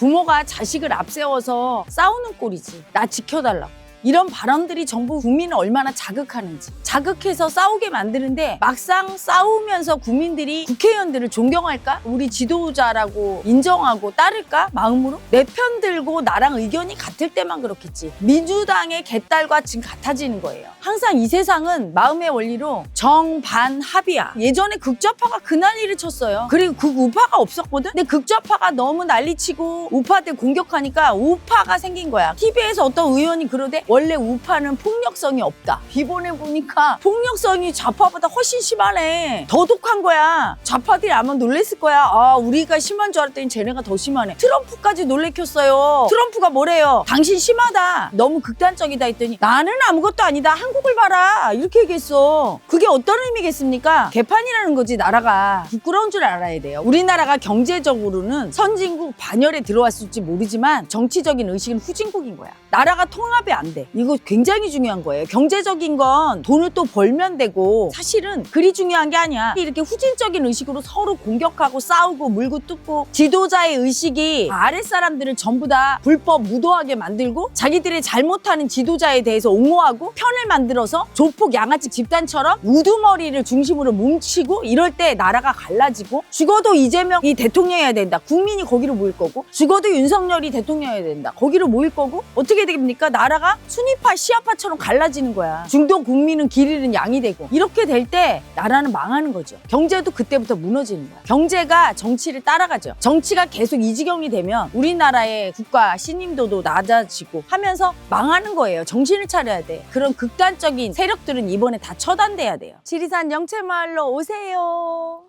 부모가 자식을 앞세워서 싸우는 꼴이지. 나 지켜달라고. 이런 발언들이 정부 국민을 얼마나 자극하는지. 자극해서 싸우게 만드는데 막상 싸우면서 국민들이 국회의원들을 존경할까? 우리 지도자라고 인정하고 따를까? 마음으로? 내 편 들고 나랑 의견이 같을 때만 그렇겠지. 민주당의 개딸과 지금 같아지는 거예요. 항상 이 세상은 마음의 원리로 정반 합이야. 예전에 극좌파가 그 난리를 쳤어요. 그리고 극우파가 없었거든? 근데 극좌파가 너무 난리치고 우파들 공격하니까 우파가 생긴 거야. TV에서 어떤 의원이 그러대 원래 우파는 폭력성이 없다. 비본해 보니까 폭력성이 좌파보다 훨씬 심하네. 더 독한 거야. 좌파들이 아마 놀랬을 거야. 아 우리가 심한 줄 알았더니 쟤네가 더 심하네. 트럼프까지 놀래켰어요. 트럼프가 뭐래요? 당신 심하다. 너무 극단적이다 했더니 나는 아무것도 아니다. 한국을 봐라. 이렇게 얘기했어. 그게 어떤 의미겠습니까? 개판이라는 거지 나라가. 부끄러운 줄 알아야 돼요. 우리나라가 경제적으로는 선진국 반열에 들어왔을지 모르지만 정치적인 의식은 후진국인 거야. 나라가 통합이 안 돼. 이거 굉장히 중요한 거예요. 경제적인 건 돈을 또 벌면 되고 사실은 그리 중요한 게 아니야. 이렇게 후진적인 의식으로 서로 공격하고 싸우고 물고 뜯고 지도자의 의식이 아랫 사람들을 전부 다 불법 무도하게 만들고 자기들의 잘못하는 지도자에 대해서 옹호하고 편을 만들어서 조폭 양아치 집단처럼 우두머리를 중심으로 뭉치고 이럴 때 나라가 갈라지고 죽어도 이재명이 대통령이어야 된다. 국민이 거기로 모일 거고 죽어도 윤석열이 대통령이어야 된다. 거기로 모일 거고 어떻게 됩니까? 나라가 순위파 시아파처럼 갈라지는 거야. 중도 국민은 길 잃은 양이 되고 이렇게 될 때 나라는 망하는 거죠. 경제도 그때부터 무너지는 거야. 경제가 정치를 따라가죠. 정치가 계속 이 지경이 되면 우리나라의 국가 신임도도 낮아지고 하면서 망하는 거예요. 정신을 차려야 돼. 그런 극단적인 세력들은 이번에 다 처단돼야 돼요. 지리산 영채마을로 오세요.